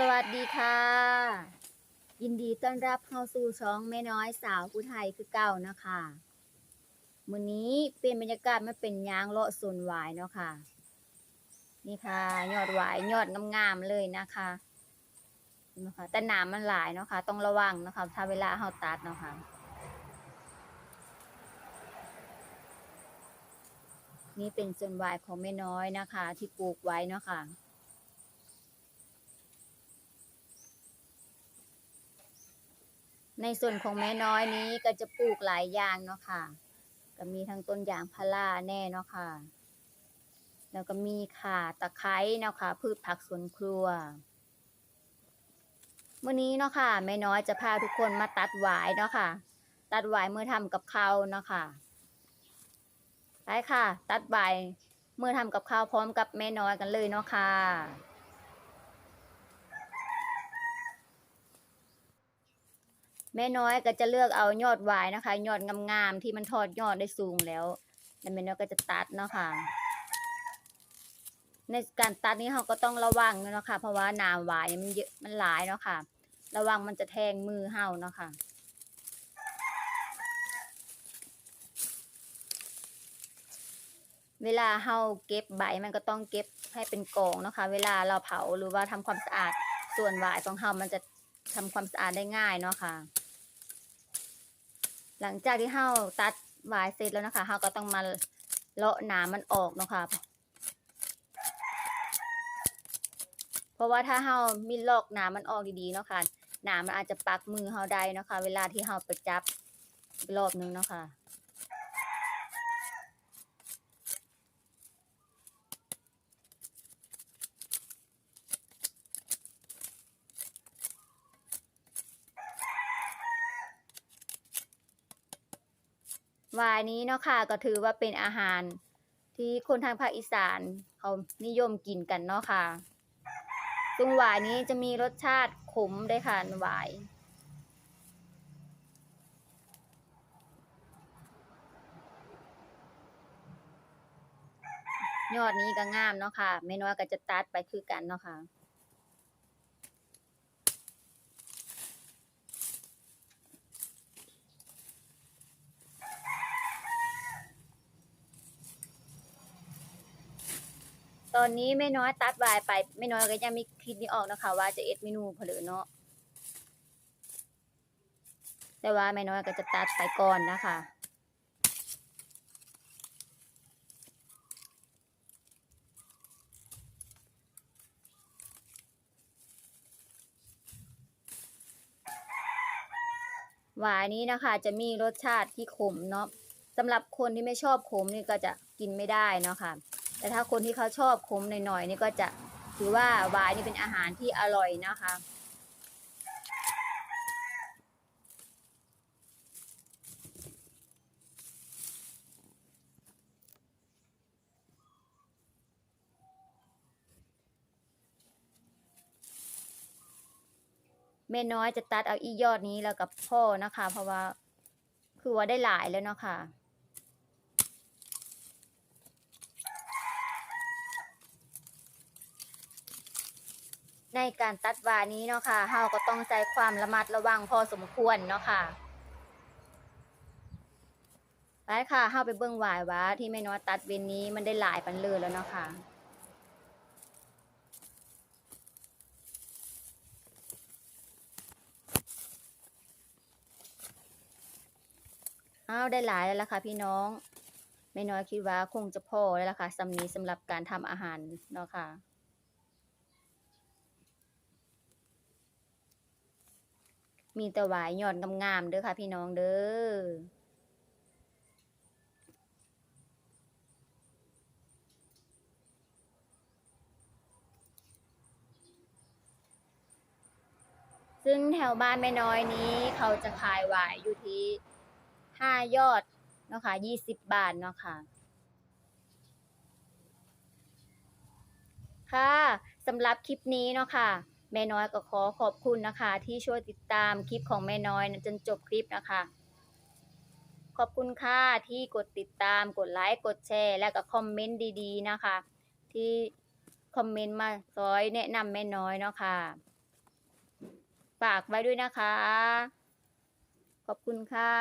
สวัสดีค่ะ ยินดีต้อนรับเข้าสู่ช่องแม่น้อยสาวผู้ไทยคือเก่านะคะมื้อนี้เป็นบรรยากาศมันเป็นยางเลาะสวนหวายเนาะค่ะ นี่ค่ะ ยอดหวายยอดงามๆเลยนะคะนะคะแต่หนามมันหลายเนาะค่ะ ต้องระวังนะคะถ้าเวลาเฮาตัดเนาะค่ะนี่เป็นส่วนวายของแม่น้อยนะคะ ที่ปลูกไว้เนาะค่ะ ในส่วนของแม่น้อยนี้ก็จะปลูกหลายอย่างเนาะค่ะ ก็มีทั้งต้นยางพาราแน่เนาะค่ะ แล้วก็มีข่าตะไคร้เนาะค่ะ พืชผักสวนครัวมื่อนี้เนาะค่ะแม่น้อยจะพาทุกคนมาตัดหวายเนาะค่ะ ตัดหวายเมื่อทำกับข้าวเนาะค่ะไปค่ะ ตัดหวายเมื่อทำกับข้าวพร้อมกับแม่น้อยกันเลยเนาะค่ะ แม่น้อยก็จะเลือกเอายอดวายนะคะ ยอดงามๆที่มันทอดยอดได้สูงแล้ว แล้วแม่น้อยก็จะตัดเนาะค่ะ ในการตัดนี้เราก็ต้องระวังเนาะค่ะเพราะว่านามวายมันเยอะมันหลายเนาะค่ะ ระวังมันจะแทงมือเฮาเนาะค่ะเวลาเฮาเก็บใบมันก็ต้องเก็บให้เป็นกองเนาะค่ะเวลาเราเผาหรือว่าทำความสะอาดส่วนหวายของเฮามันจะทำความสะอาดได้ง่ายเนาะค่ะ หลังจากที่เฮาตัดวายเสร็จแล้วนะคะเฮาก็ต้องมาเลาะหนามมันออกเนาะค่ะเพราะว่าถ้าเฮามีลอกหนามมันออกดีๆเนาะค่ะหนามมันอาจจะปักมือเฮาได้เนาะค่ะเวลาที่เฮาไปจับรอบนึงเนาะค่ะ วายนี้เนาะค่ะก็ถือว่าเป็นอาหารที่คนทางภาคอีสานเขานิยมกินกันเนาะค่ะ ซึ่งหวายนี้จะมีรสชาติขมได้วยค่ะหวายยอดนี้ก็งามเนาะค่ะ ไม่น้อยก็จะตัดไปคือกันเนาะค่ะ ตอนนี้ไม่น้อยตัดวายไปไม่น้อยก็ยังมีคิดนี้ออกนะคะ ว่าจะเอ็ดเมนูเผลอเนาะแต่ว่าไม่น้อยก็จะตัดไปก่อนนะคะหวายนี้นะคะจะมีรสชาติที่ขมเนาะสำหรับคนที่ไม่ชอบขมนี่ก็จะกินไม่ได้เนาะค่ะ แต่ถ้าคนที่เขาชอบขมหน่อยๆนี่ก็จะถือว่าวายนี่เป็นอาหารที่อร่อยนะคะแม่น้อยจะตัดเอาอียอดนี้แล้วกับพ่อนะคะ เพราะว่าคือว่าได้หลายแล้วเนาะค่ะ ในการตัดวานี้เนาะค่ะเฮาก็ต้องใช้ความระมัดระวังพอสมควรเนาะค่ะไปค่ะเฮาไปเบิ่งวายว่าที่แม่น้อยตัดเวนนี้มันได้หลายปันเลยแล้วเนาะค่ะอ้าวได้หลายแล้วล่ะค่ะพี่น้อง ไม่น้อยคิดว่าคงจะพอแล้วล่ะค่ะสำนีสำหรับการทำอาหารเนาะค่ะ มีแต่หวายยอดงามๆเด้อค่ะ พี่น้องเด้อซึ่งแถวบ้านแม่น้อยนี้เขาจะขายหวายอยู่ที่ห้ายอดเนาะค่ะยี่สิบบาทเนาะค่ะ ค่ะสำหรับคลิปนี้เนาะค่ะ แม่น้อยก็ขอขอบคุณนะคะ ที่ช่วยติดตามคลิปของแม่น้อยจนจบคลิปนะคะ ขอบคุณค่ะที่กดติดตามกดไลค์กดแชร์ แล้วก็คอมเมนต์ดีๆนะคะ ที่คอมเมนต์มาซอยแนะนำแม่น้อยเนาะค่ะฝากไว้ด้วยนะคะ ขอบคุณค่ะ